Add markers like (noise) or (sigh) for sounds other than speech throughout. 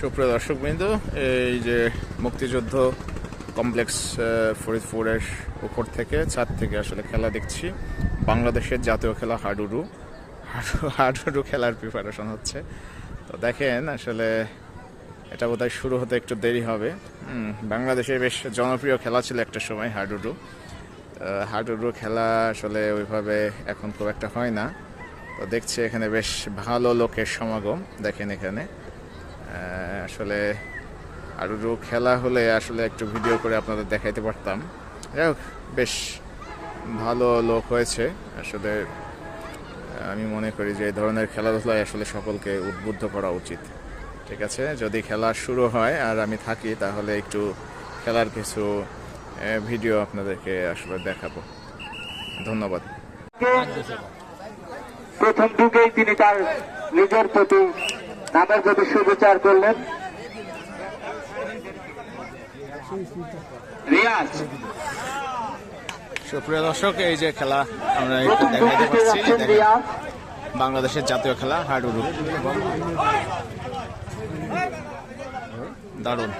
সুপ্রিয় দর্শকবৃন্দ, এই যে মুক্তিযুদ্ধ কমপ্লেক্স ফরিদপুরের উপর থেকে ছাদ থেকে আসলে খেলা দেখছি। বাংলাদেশের জাতীয় খেলা হাডুডু। হাডু- হাডুডু খেলার প্রিপারেশন হচ্ছে। তো দেখেন আসলে এটা বোধহয় শুরু হতে একটু দেরি হবে। বাংলাদেশে বেশ জনপ্রিয় খেলা ছিল একটা সময় হাডুডু। হাডুডু খেলা আসলে ওইভাবে এখন খুব একটা হয় না। তো দেখছি এখানে বেশ ভালো লোকের সমাগম, দেখেন এখানে। আসলে আরও খেলা হলে আসলে একটু ভিডিও করে আপনাদের দেখাইতে পারতাম। যাই হোক, বেশ ভালো লোক হয়েছে। আসলে আমি মনে করি যে এই ধরনের খেলাধুলায় আসলে সকলকে উদ্বুদ্ধ করা উচিত। ঠিক আছে? যদি খেলা শুরু হয় আর আমি থাকি, তাহলে একটু খেলার কিছু ভিডিও আপনাদেরকে আসলে দেখাবো। ধন্যবাদ। প্রথম যুগেই তিনি তার নিজের প্রতি নামের প্রতি সুবিচার করলেন। রিয়াজ। সুপ্রিয় দর্শক এই যে খেলা আমরা দেখেন। রিয়াজ। বাংলাদেশের জাতীয় খেলা হাডুডু দারুণ।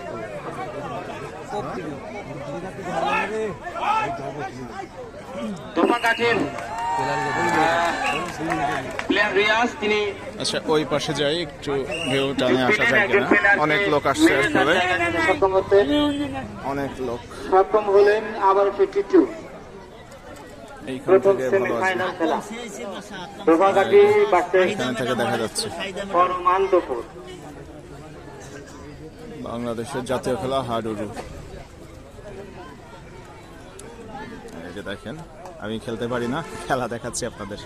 রিয়াজ তিনি আচ্ছা ওই পাশে যাই একটু ভিউ টানে আসা যায় কিনা। অনেক লোক আসছে আসলে। অনেক লোক। সক্ষম হলেন আবার ফিফটি টু এইখান প্রথম সেমিফাইনাল খেলা। থেকে দেখা যাচ্ছে। বাংলাদেশের জাতীয় খেলা হাডুডু। এই যে দেখেন আমি খেলতে পারি না খেলা দেখাচ্ছি আপনাদের।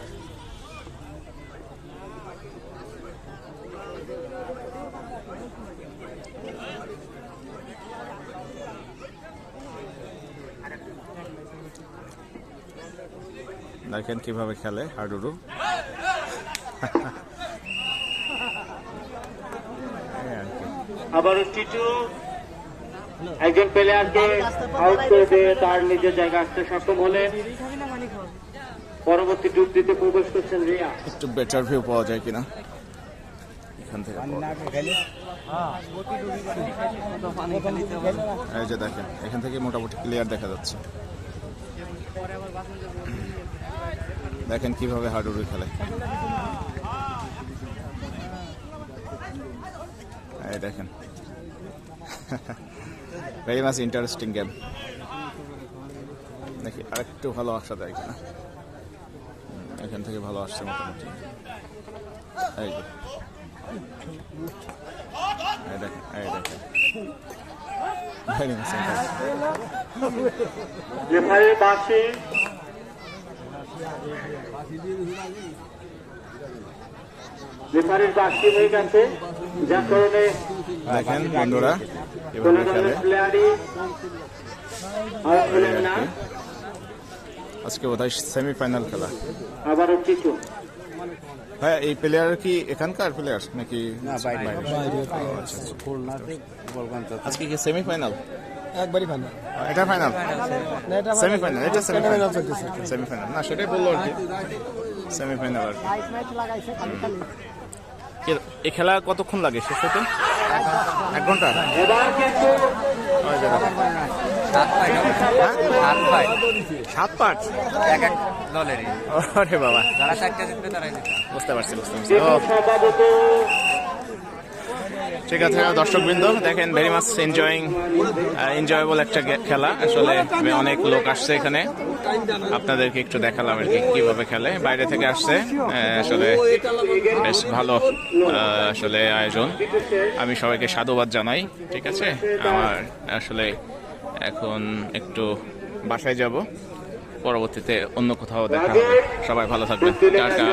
দেখেন কীভাবে খেলে হাডুডু। (laughs) কি। টিটু। একজন প্লেয়ারকে আউট করে দিয়ে তার নিজের জায়গা আসতে সক্ষম হলেন পরবর্তী ডুবটিতে প্রবেশ করছেন রিয়া। একটু বেটার ভিউ পাওয়া যায় কিনা? এখান থেকে এই যে দেখেন, এখান থেকে মোটামুটি ক্লিয়ার দেখা যাচ্ছে। দেখেন কীভাবে হাডুডু খেলে। এই দেখেন। (laughs) ভেরি মাচ ইন্টারেস্টিং গেম দেখি আরেকটু ভালো আসা যায় কিনা। এখান থেকে ভালো আসছে মোটামুটি। এই যে। এই দেখেন এই দেখেন। ভেরি মাচ ইন্টারেস্টিং রেফারির বাসে রেফারির বাসি গেছে। যার কারণে দেখেন বন্ধুরা কোন কীভাবে খেলে ধরনের প্লেয়ারই আউট না? আজকে বোধহয় সেমিফাইনাল খেলা। আবারও টিটু হ্যাঁ এই প্লেয়ার কি এখানকার প্লেয়ার নাকি? বাইরে? আজকে কি সেমিফাইনাল একবারই ফাইনাল এটা ফাইনাল সেমিফাইনাল এটা সেমিফাইনাল সেমিফাইনাল না সেটাই বলল আর কি। সেমিফাইনাল আর কি। কি- এই খেলা কতক্ষণ লাগে শেষ হতে? এক ঘণ্টা। সাত পাঁচ। এক এক দলেরই। বাবা। যারা চারটা জিতবে তারাই বুঝতে পারছি বুঝতে পারছি। ঠিক আছে, দর্শকবৃন্দ, দেখেন ভেরি মাচ এনজয়িং এনজয়েবল একটা খেলা। আসলে অনেক লোক আসছে এখানে। আপনাদেরকে একটু দেখালাম আর কি, কীভাবে খেলে। বাইরে থেকে আসছে আসলে বেশ ভালো আসলে আয়োজন। আমি সবাইকে সাধুবাদ জানাই, ঠিক আছে? আমার আসলে এখন একটু বাসায় যাব, পরবর্তীতে অন্য কোথাও দেখা হবে। সবাই ভালো মুক্তির টাটা।